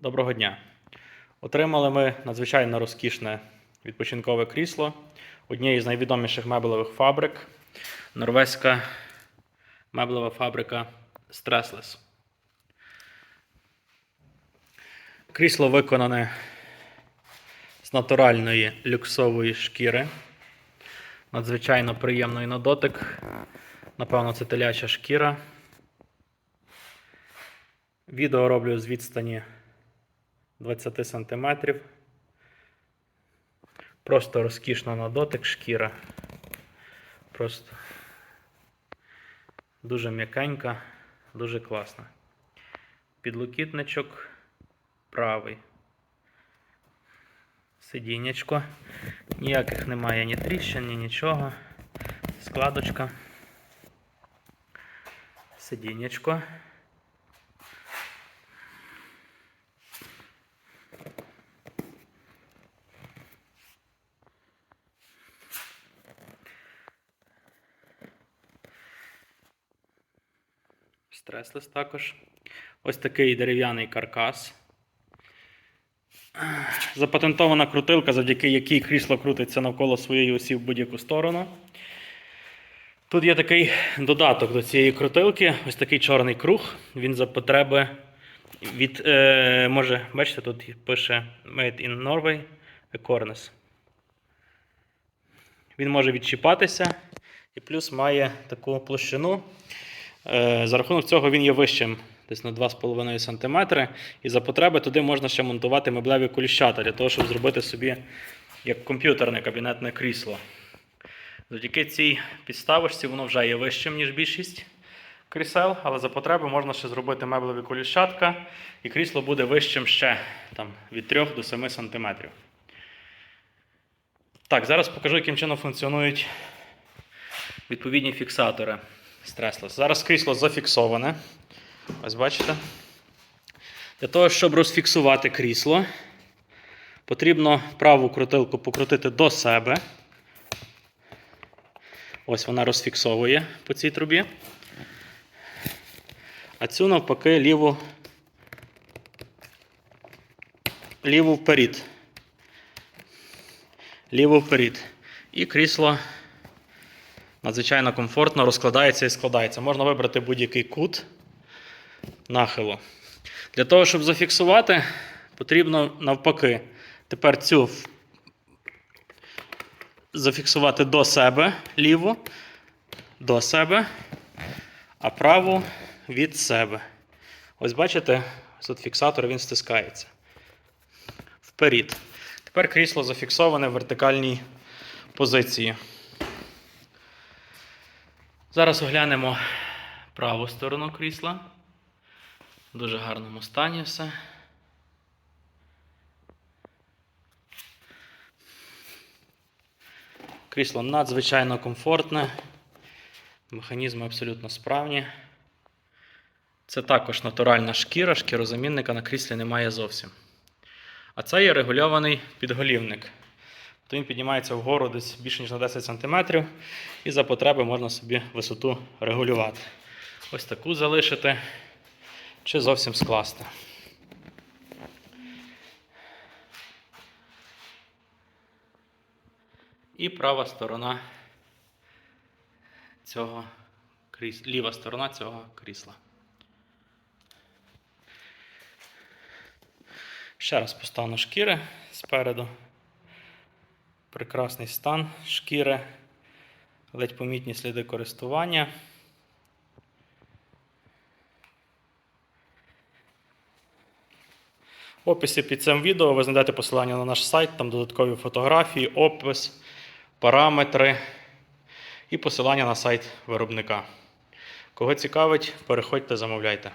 Доброго дня. Отримали ми надзвичайно розкішне відпочинкове крісло однієї з найвідоміших меблевих фабрик норвезька меблева фабрика Stressless. Крісло виконане з натуральної люксової шкіри. Надзвичайно приємний на дотик. Напевно, це теляча шкіра. Відео роблю з відстані 20 см. Просто розкішно на дотик шкіра. Просто дуже м'якенька, дуже класна. Підлокітничок правий. Сидіннячко. Ніяких немає ні тріщин, ні нічого. Складочка. Сидіннячко. Стреслес також. Ось такий дерев'яний каркас. Запатентована крутилка, завдяки якій крісло крутиться навколо своєї осі в будь-яку сторону. Тут є такий додаток до цієї крутилки, ось такий чорний круг. Він за потреби від. Е, може, бачите, тут пише Made in Norway Ecornes. Він може відчіпатися і плюс має таку площину. Е, За рахунок цього він є вищим десь на 2,5 см. І за потреби туди можна ще монтувати меблеві куліщата для того, щоб зробити собі як комп'ютерне кабінетне крісло. Завдяки цій підставочці воно вже є вищим, ніж більшість крісел, але за потреби можна ще зробити меблеві коліщатка, і крісло буде вищим ще там, від 3 до 7 см. Так, зараз покажу, яким чином функціонують відповідні фіксатори стреслес. Зараз крісло зафіксоване. Ось бачите. Для того, щоб розфіксувати крісло, потрібно праву крутилку покрутити до себе. Ось вона розфіксовує по цій трубі. А цю навпаки ліву, ліву вперед. Ліву вперед. І крісло надзвичайно комфортно розкладається і складається. Можна вибрати будь-який кут нахилу. Для того, щоб зафіксувати, потрібно навпаки. Тепер цю зафіксувати до себе ліву, до себе, а праву від себе. Ось бачите, тут фіксатор він стискається. Вперед. Тепер крісло зафіксоване в вертикальній позиції. Зараз оглянемо праву сторону крісла. В дуже гарному стані все. Крісло надзвичайно комфортне. Механізми абсолютно справні. Це також натуральна шкіра, шкірозамінника на кріслі немає зовсім. А це є регульований підголівник. То він піднімається вгору десь більше ніж на 10 см, і за потреби можна собі висоту регулювати. Ось таку залишити чи зовсім скласти. І права сторона цього крісла, ліва сторона цього крісла. Ще раз постану шкіри спереду. Прекрасний стан шкіри, ледь помітні сліди користування. В описі під цим відео ви знайдете посилання на наш сайт, там додаткові фотографії, опис, параметри і посилання на сайт виробника. Кого цікавить, переходьте, замовляйте.